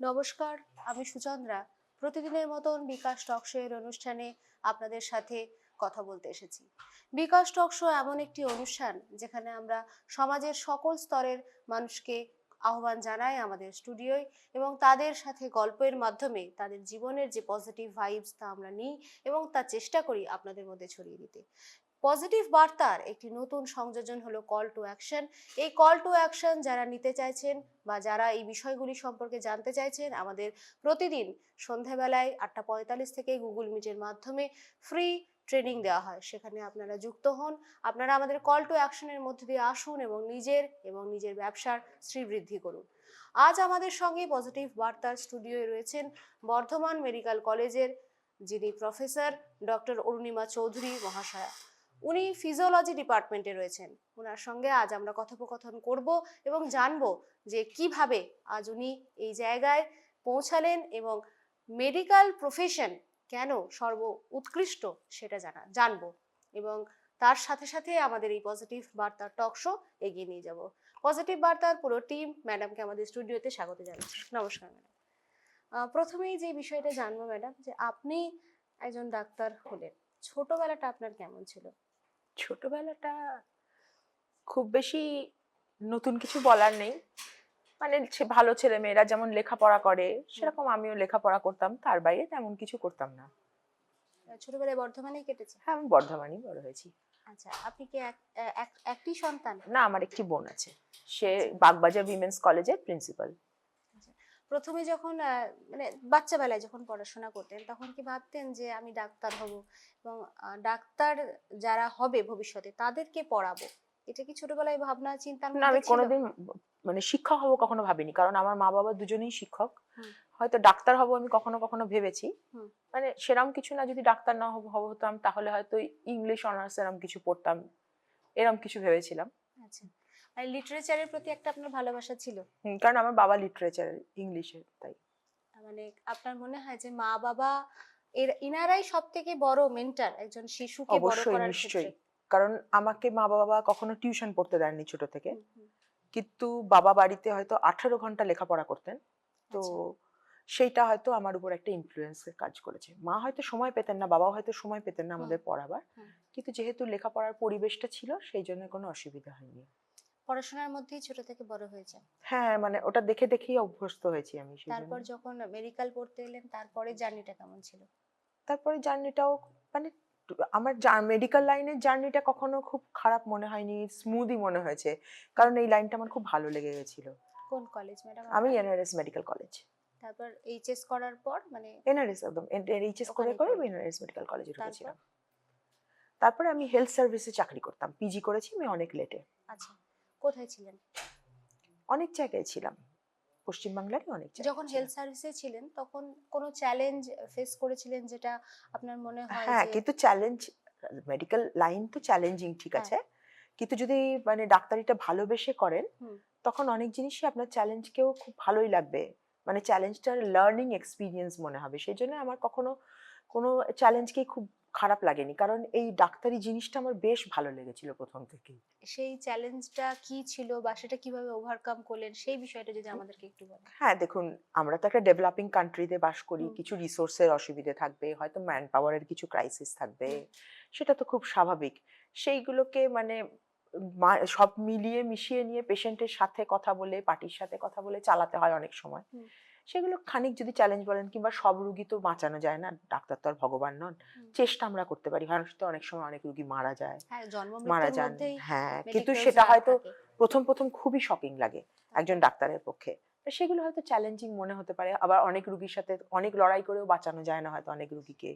নমস্কার, আমি সুচন্দ্রা। প্রতিদিনের মতন বিকাশ টকশো এর অনুষ্ঠানে আপনাদের সাথে কথা বলতে এসেছি। বিকাশ টকশো এমন একটি অনুষ্ঠান যেখানে আমরা সমাজের সকল স্তরের মানুষকে আহ্বান জানাই আমাদের স্টুডিওয় এবং তাদের সাথে গল্পের মাধ্যমে তাদের জীবনের যে পজিটিভ ভাইবস তা আমরা নিই এবং তা চেষ্টা করি আপনাদের মধ্যে ছড়িয়ে দিতে। পজিটিভ বার্তার একটি নতুন সংযোজন হলো কল টু অ্যাকশন এই কল টু অ্যাকশন যারা নিতে চাইছেন বা যারা এই বিষয়গুলি সম্পর্কে জানতে চাইছেন, আমাদের প্রতিদিন সন্ধ্যাবেলায় আটটা পঁয়তাল্লিশ থেকে গুগল মিটের মাধ্যমে ফ্রি ট্রেনিং দেওয়া হয়। সেখানে আপনারা যুক্ত হন। আপনারা আমাদের কল টু অ্যাকশনের মধ্যে দিয়ে আসুন এবং নিজের এবং নিজের ব্যবসার শ্রীবৃদ্ধি করুন। আজ আমাদের সঙ্গে পজিটিভ বার্তার স্টুডিওয়ে রয়েছেন বর্ধমান মেডিকেল কলেজের যিনি প্রফেসর ডক্টর অরুণিমা চৌধুরী মহাশয়া। উনি ফিজিওলজি ডিপার্টমেন্টে রয়েছেন। ওনার সঙ্গে আজ আমরা কথোপকথন করব এবং জানব যে কীভাবে আজ উনি এই জায়গায় পৌঁছালেন এবং মেডিকেল প্রফেশন কেন সর্ব উৎকৃষ্ট সেটা জানা, জানব। এবং তার সাথে সাথে আমাদের এই পজিটিভ বার্তার টক শো এগিয়ে নিয়ে যাব। পজিটিভ বার্তার পুরো টিম ম্যাডামকে আমাদের স্টুডিওতে স্বাগত জানাচ্ছি। নমস্কার ম্যাডাম প্রথমেই যে বিষয়টা জানব ম্যাডাম যে আপনি একজন ডাক্তার হলেন। ছোটবেলাটা আপনার কেমন ছিল? ছোটবেলাটা খুব বেশি নতুন কিছু বলার নেই। মানে সে ভালো ছেলে মেয়েরা যেমন লেখাপড়া করে সেরকম আমিও লেখাপড়া করতাম তার বাইরে তেমন কিছু করতাম না। ছোটবেলায় বর্ধমানেই কেটেছে? হ্যাঁ আমি বর্ধমানেই বড় হয়েছি। আচ্ছা আপনি কি এক- এক- একটি সন্তান? না আমার একটি বোন আছে। সে বাগবাজার উইমেন্স কলেজের প্রিন্সিপাল। প্রথমে যখন মানে বাচ্চা বেলায় যখন পড়াশোনা করতেন তখন কি ভাবতেন যে আমি ডাক্তার হব? এবং ডাক্তার যারা হবে ভবিষ্যতে তাদেরকে পড়াবো? এটা কি ছোটবেলায় ভাবনা চিন্তার না আমি কোনোদিন মানে শিক্ষক হব কখনো ভাবিনি। কারণ আমার মা বাবা দুজনেই শিক্ষক। হয়তো ডাক্তার হব আমি কখনো কখনো ভেবেছি। মানে সেরম কিছু না যদি ডাক্তার না হব হব হতাম তাহলে হয়তো ইংলিশ অনার্স এরকম কিছু পড়তাম। এরম কিছু ভেবেছিলাম। আচ্ছা। লিটারেচারের প্রতি একটা আপনার ভালোবাসা ছিল? কারণ আমার বাবা লিটারেচার ইংলিশে তাই। মানে আপনার মনে হয় যে মা বাবা এর ইনারাই সব থেকে বড় মেন্টার একজন শিশুকে বড় অবশ্যই করার নিশ্চয়ই। কারণ আমাকে মা বাবা কখনো টিউশন পড়তে দেননি ছোট থেকে। কিন্তু বাবা বাড়িতে হয়তো আঠারো ঘণ্টা লেখাপড়া করতেন। তো আচ্ছা। সেইটা হয়তো আমার উপর একটা ইনফ্লুয়েন্সের কাজ করেছে। মা হয়তো সময় পেতেন না বাবাও হয়তো সময় পেতেন না আমাদের পড়াবার। কিন্তু যেহেতু লেখাপড়ার পরিবেশটা ছিল সেই জন্য কোনো অসুবিধা হয়নি। পড়াশোনার মধ্যেই ছোট থেকে বড় হয়েছে হ্যাঁ মানে ওটা দেখে দেখেই অভ্যস্ত হয়েছি আমি তারপর যখন মেডিকেল পড়তে এলেন তারপরে জার্নিটা কেমন ছিল? তারপরে জার্নিটাও মানে আমার মেডিকেল লাইনের জার্নিটা কখনো খুব খারাপ মনে হয়নি স্মুথই মনে হয়েছে। কারণ এই লাইনটা আমার খুব ভালো লেগে গেছিল। কোন কলেজ ম্যাডাম আমি এনআরএস মেডিকেল কলেজ তারপর এইচএস করার পর মানে এনআরএস একদম এইচএস করে করে এনআরএস মেডিকেল কলেজে? ঢুকেছিলাম। তারপরে? আমি হেলথ সার্ভিসে চাকরি করতাম। পিজি করেছি আমি অনেক লেটে আচ্ছা। কোথায় ছিলেন? অনেক জায়গায় ছিলাম। পশ্চিমবাংলারই অনেক যখন হেলথ সার্ভিসে ছিলেন তখন কোনো চ্যালেঞ্জ ফেস করেছিলেন যেটা আপনার মনে হয় হ্যাঁ কিন্তু চ্যালেঞ্জ মেডিকেল লাইন তো চ্যালেঞ্জিং ঠিক হ্যাঁ। আছে? কিন্তু যদি মানে ডাক্তারিটা ভালোবেসে করেন তখন অনেক জিনিসই আপনার চ্যালেঞ্জকেও খুব ভালোই লাগবে। মানে চ্যালেঞ্জটার লার্নিং এক্সপিরিয়েন্স মনে হবে। সেই জন্য আমার কখনো কোনো চ্যালেঞ্জকেই খুব খারাপ লাগেনি। কারণ এই ডাক্তারি জিনিসটা আমার বেশ ভালো লেগেছিল প্রথম থেকেই। সেই চ্যালেঞ্জটা কি ছিল বা সেটা কীভাবে ওভারকাম করলেন সেই বিষয়টা যদি আমাদেরকে একটু বলেন। হ্যাঁ দেখুন আমরা তো একটা ডেভেলপিং কান্ট্রিতে বাস করি কিছু রিসোর্সের অসুবিধে থাকবে হয়তো ম্যান পাওয়ারের কিছু ক্রাইসিস থাকবে সেটা তো খুব স্বাভাবিক। সেইগুলোকে মানে সব মিলিয়ে মিশিয়ে নিয়ে পেশেন্টের সাথে কথা বলে পার্টির সাথে কথা বলে চালাতে হয় অনেক সময়। সেগুলো খানিক যদি চ্যালেঞ্জ বলেন কিংবা সব রুগী তো বাঁচানো যায় না ডাক্তার তো আর ভগবান নন। চেষ্টা আমরা করতে পারি হয়তো অনেক সময় অনেক রুগী মারা যায় হ্যাঁ মারা যান। হ্যাঁ কিন্তু সেটা হয়তো প্রথম প্রথম খুবই শকিং লাগে একজন ডাক্তারের পক্ষে। সেগুলো হয়তো চ্যালেঞ্জিং মনে হতে পারে আবার অনেক রুগীর সাথে অনেক লড়াই করেও বাঁচানো যায় না হয়তো অনেক রুগীকে।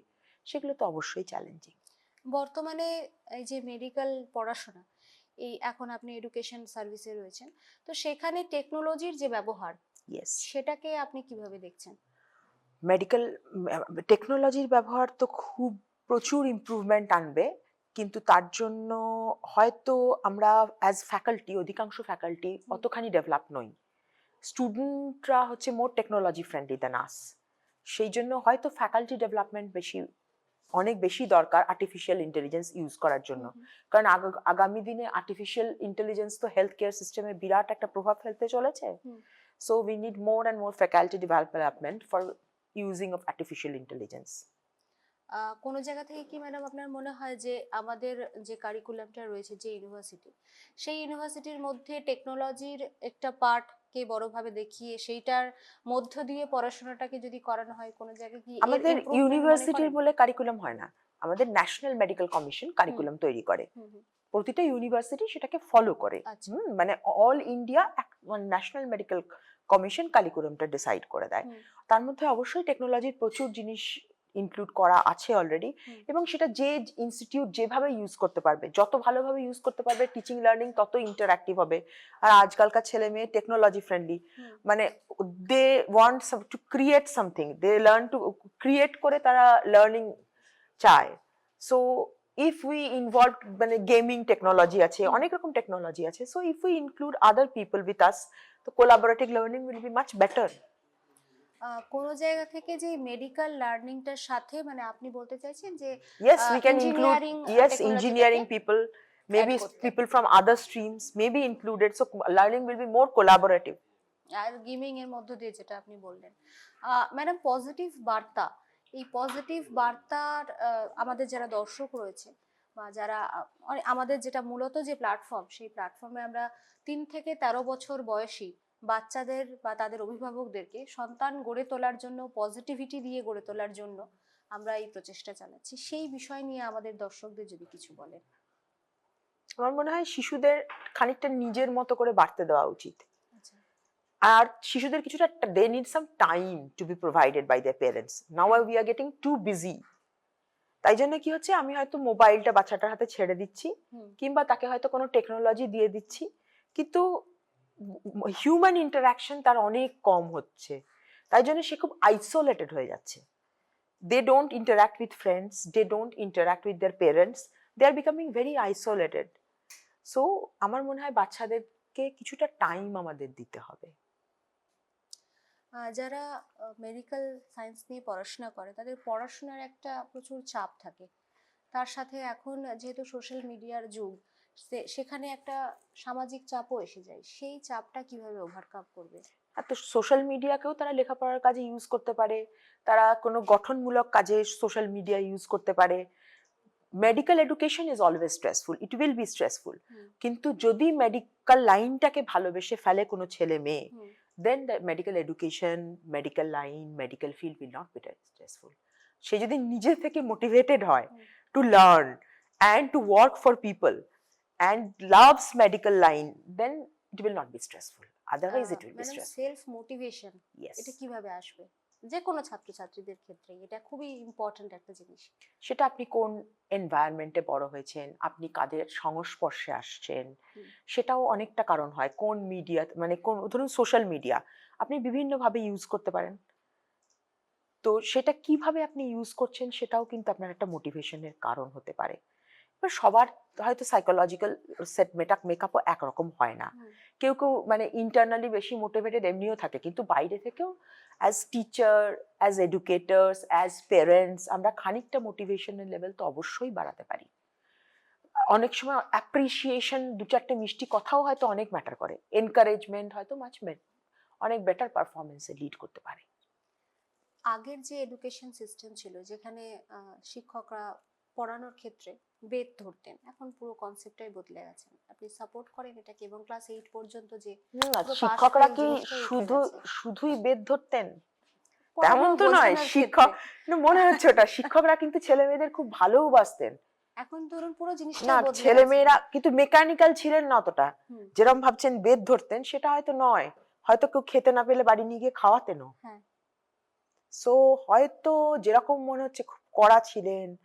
সেগুলো তো অবশ্যই চ্যালেঞ্জিং বর্তমানে এই যে মেডিকেল পড়াশোনা এই এখন আপনি এডুকেশন সার্ভিসে রয়েছেন তো সেখানে টেকনোলজির যে ব্যবহার ইয়েস সেটাকে আপনি কীভাবে দেখছেন? মেডিকেল টেকনোলজির ব্যবহার তো খুব প্রচুর ইমপ্রুভমেন্ট আনবে কিন্তু তার জন্য হয়তো আমরা অ্যাজ ফ্যাকাল্টি অধিকাংশ ফ্যাকাল্টি অতখানি ডেভেলপ নই। স্টুডেন্টরা হচ্ছে মোর টেকনোলজি ফ্রেন্ডলি দেন আস সেই জন্য হয়তো ফ্যাকাল্টি ডেভেলপমেন্ট বেশি অনেক বেশি দরকার আর্টিফিশিয়াল ইন্টেলিজেন্স ইউজ করার জন্য। কারণ আগা- আগামী দিনে আর্টিফিশিয়াল ইন্টেলিজেন্স তো হেলথ কেয়ার সিস্টেমে বিরাট একটা প্রভাব ফেলতে চলেছে। So we need more and more faculty development for using of artificial intelligence. কোনো জায়গা থেকে কি ম্যাডাম আপনার মনে হয় যে আমাদের যে কারিকুলামটা রয়েছে যে ইউনিভার্সিটি সেই ইউনিভার্সিটির মধ্যে টেকনোলজির একটা পার্ট পার্টকে বড়ভাবে দেখিয়ে সেইটার মধ্য দিয়ে পড়াশোনাটাকে যদি করানো হয় কোনো জায়গায় কি আমাদের ইউনিভার্সিটির বলে কারিকুলাম হয় না। আমাদের ন্যাশনাল মেডিকেল কমিশন কারিকুলাম তৈরি করে। প্রতিটা ইউনিভার্সিটি সেটাকে ফলো করে। আচ্ছা। মানে all India national medical commission কারিকুলামটা decide করে দেয়। তার মধ্যে অবশ্যই টেকনোলজির প্রচুর জিনিস ইনক্লুড করা আছে অলরেডি এবং সেটা যে ইনস্টিটিউট যেভাবে ইউজ করতে পারবে যত ভালোভাবে ইউজ করতে পারবে টিচিং লার্নিং তত ইন্টারঅ্যাক্টিভ হবে। আর আজকালকার ছেলে মেয়ে টেকনোলজি ফ্রেন্ডলি মানে they want to create something they learn to create করে তারা লার্নিং চায়। সো ইফ উই ইনভলভ মানে গেমিং টেকনোলজি আছে অনেক রকম টেকনোলজি আছে so if we include other people with us তো collaborative learning will be much better কোনো জায়গা থেকে যে মেডিকেল লার্নিংটার সাথে মানে আপনি বলতে চাইছেন যে yes we we can yes engineering people yes technology engineering টাকে people maybe add করতে। people from other streams may be included so learning will be more collaborative. আর গেমিং এর মধ্য দিয়ে যেটা আপনি বললেন। ম্যাডাম পজিটিভ বার্তা এই পজিটিভ বার্তার আমাদের যারা দর্শক রয়েছে বা যারা আমাদের যেটা মূলত যে প্ল্যাটফর্ম সেই প্ল্যাটফর্মে আমরা তিন থেকে তেরো বছর বয়সী বাচ্চাদের বা তাদের অভিভাবকদেরকে সন্তান গড়ে তোলার জন্য পজিটিভিটি দিয়ে গড়ে তোলার জন্য আমরা এই প্রচেষ্টা চালাচ্ছি। সেই বিষয় নিয়ে আমাদের দর্শকদের যদি কিছু বলেন। আমার মনে হয় শিশুদের খানিকটা নিজের মতো করে বাড়তে দেওয়া উচিত। আর শিশুদের কিছুটা they need some time to be provided by the parents now we are getting too busy তাই জন্য কি হচ্ছে? আমি হয়তো মোবাইলটা বাচ্চাটার হাতে ছেড়ে দিচ্ছি কিংবা তাকে হয়তো কোনো টেকনোলজি দিয়ে দিচ্ছি কিন্তু হিউম্যান ইন্টারাকশন তার অনেক কম হচ্ছে। তাই জন্য সে খুব আইসোলেটেড হয়ে যাচ্ছে। They don't interact with friends they don't interact with their parents they are becoming very isolated so আমার মনে হয় বাচ্চাদেরকে কিছুটা টাইম আমাদের দিতে হবে। যারা মেডিকেল সায়েন্স নিয়ে পড়াশোনা করে তাদের পড়াশোনার একটা প্রচুর চাপ থাকে। তার সাথে এখন যেহেতু সোশ্যাল মিডিয়ার যুগ সেখানে একটা সামাজিক চাপও এসে যায়। সেই চাপটা কীভাবে ওভারকাম করবে? আর তো সোশ্যাল মিডিয়াকেও তারা লেখাপড়ার কাজে ইউজ করতে পারে। তারা কোনো গঠনমূলক কাজে সোশ্যাল মিডিয়া ইউজ করতে পারে। Medical education is always stressful it will be stressful কিন্তু যদি মেডিকেল লাইনটাকে ভালোবেসে ফেলে কোনো ছেলে মেয়ে হুম, then the medical education medical line medical field will not be stressful সে যদি নিজে থেকে মোটিভেটেড হয় হুম। To learn and to work for people and loves medical line then it will not be stressful otherwise it will be stressful self motivation yes এটা কীভাবে আসবে? যে কোনো ছাত্রছাত্রীদের ক্ষেত্রে এটা খুবই ইম্পর্ট্যান্ট একটা জিনিস। সেটা আপনি কোন এনভায়রনমেন্টে বড় হয়েছেন? আপনি কাদের সংস্পর্শে আসছেন? সেটাও অনেকটা কারণ হয়। কোন মিডিয়া মানে কোন ধরুন সোশ্যাল মিডিয়া আপনি বিভিন্নভাবে ইউজ করতে পারেন। তো সেটা কীভাবে আপনি ইউজ করছেন সেটাও কিন্তু আপনার একটা মোটিভেশনের কারণ হতে পারে। সবার হয়তো সাইকোলজিক্যাল সেট মেটাক মেকআপও একরকম হয় না। কেউ কেউ মানে ইন্টারনালি বেশি মোটিভেটেড এমনিও থাকে কিন্তু বাইরে থেকেও as teacher as educators as parents আমরা খানিকটা মোটিভেশনের লেভেল তো অবশ্যই বাড়াতে পারি। অনেক সময় অ্যাপ্রিসিয়েশন দু চারটে মিষ্টি কথাও হয়তো অনেক ম্যাটার করে। এনকারেজমেন্ট হয়তো মাছ অনেক বেটার পারফরমেন্সে লিড করতে পারে। আগের যে এডুকেশন সিস্টেম ছিল যেখানে শিক্ষকরা পড়ানোর ক্ষেত্রে বেদ ধরতেন। এখন পুরো কনসেপ্টটাই বদলে গেছে। আপনি সাপোর্ট করেন এটাকে এবং ক্লাস এইট পর্যন্ত যে শিক্ষকরা কি শুধু শুধুই বেদ ধরতেন? পড়ানো তো নয়, শিক্ষক- মনে হচ্ছে ওটা। শিক্ষকরা কিন্তু ছেলে মেয়েদের খুব ভালোবাসতেন এখন ধরুন পুরো জিনিসটা না ছেলে মেয়েরা কিন্তু মেকানিক্যাল ছিলেন না অতটা। যেরকম ভাবছেন বেদ ধরতেন সেটা হয়তো নয়। হয়তো কেউ খেতে না পেলে বাড়ি নিয়ে গিয়ে খাওয়াতেনও। হ্যাঁ। সো হয়তো যেরকম মনে হচ্ছে খুব কড়া ছিলেন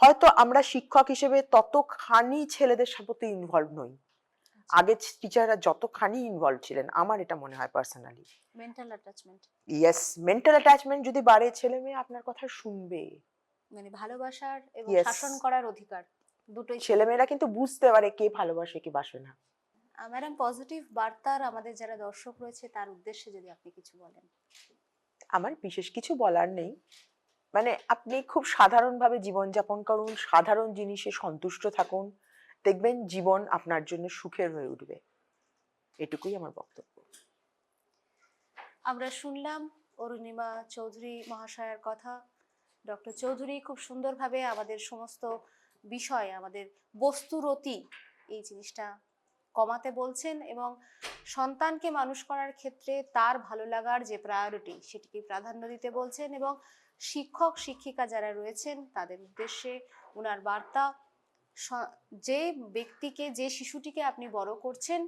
হয়তো আমরা শিক্ষক হিসেবে ততখানি ছেলেদের সাথে ইনভলভ নই। আচ্ছা। আগে টিচাররা যতখানি ইনভলভ ছিলেন আমার এটা মনে হয় personally mental attachment yes mental attachment যদি বাড়ে ছেলে মেয়ে আপনার কথা শুনবে। মানে ভালোবাসার এবং শাসন করার অধিকার দুটোই ছেলে মেয়েরা কিন্তু বুঝতে পারে কে ভালোবাসে কে বাসে না। ম্যাডাম পজিটিভ বার্তার আমাদের যারা দর্শক রয়েছে তার উদ্দেশ্যে যদি আপনি কিছু বলেন। আমার বিশেষ কিছু বলার নেই। মানে আপনি খুব সাধারণভাবে জীবনযাপন করুন, সাধারণ জিনিসে সন্তুষ্ট থাকুন। দেখবেন জীবন আপনার জন্য সুখের হয়ে উঠবে। এটুকুই আমার বক্তব্য। আমরা শুনলাম অরুণিমা চৌধুরী মহাশয়ের কথা। ডক্টর চৌধুরী খুব সুন্দরভাবে আমাদের সমস্ত বিষয়, আমাদের বস্তুরতি এই জিনিসটা কমাতে বলছেন এবং সন্তানকে মানুষ করার ক্ষেত্রে তার ভালো লাগার যে প্রায়োরিটি সেটিকে প্রাধান্য দিতে বলছেন এবং শিক্ষক, শিক্ষিকা যারা রয়েছেন, তাদের উদ্দেশ্যে ওনার বার্তা যে ব্যক্তিকে, যে শিশুটিকে আপনি বড় করছেন,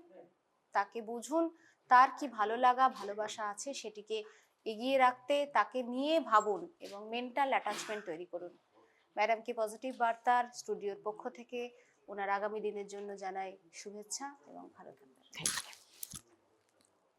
তাকে বুঝুন, তার কি ভালো লাগা, ভালোবাসা আছে সেটিকে এগিয়ে রাখতে, তাকে নিয়ে ভাবুন এবং মেন্টাল অ্যাটাচমেন্ট তৈরি করুন। ম্যাডামকে পজিটিভ বার্তার স্টুডিওর পক্ষ থেকে ওনার আগামী দিনের জন্য জানাই শুভেচ্ছা এবং ভালো থাকবেন।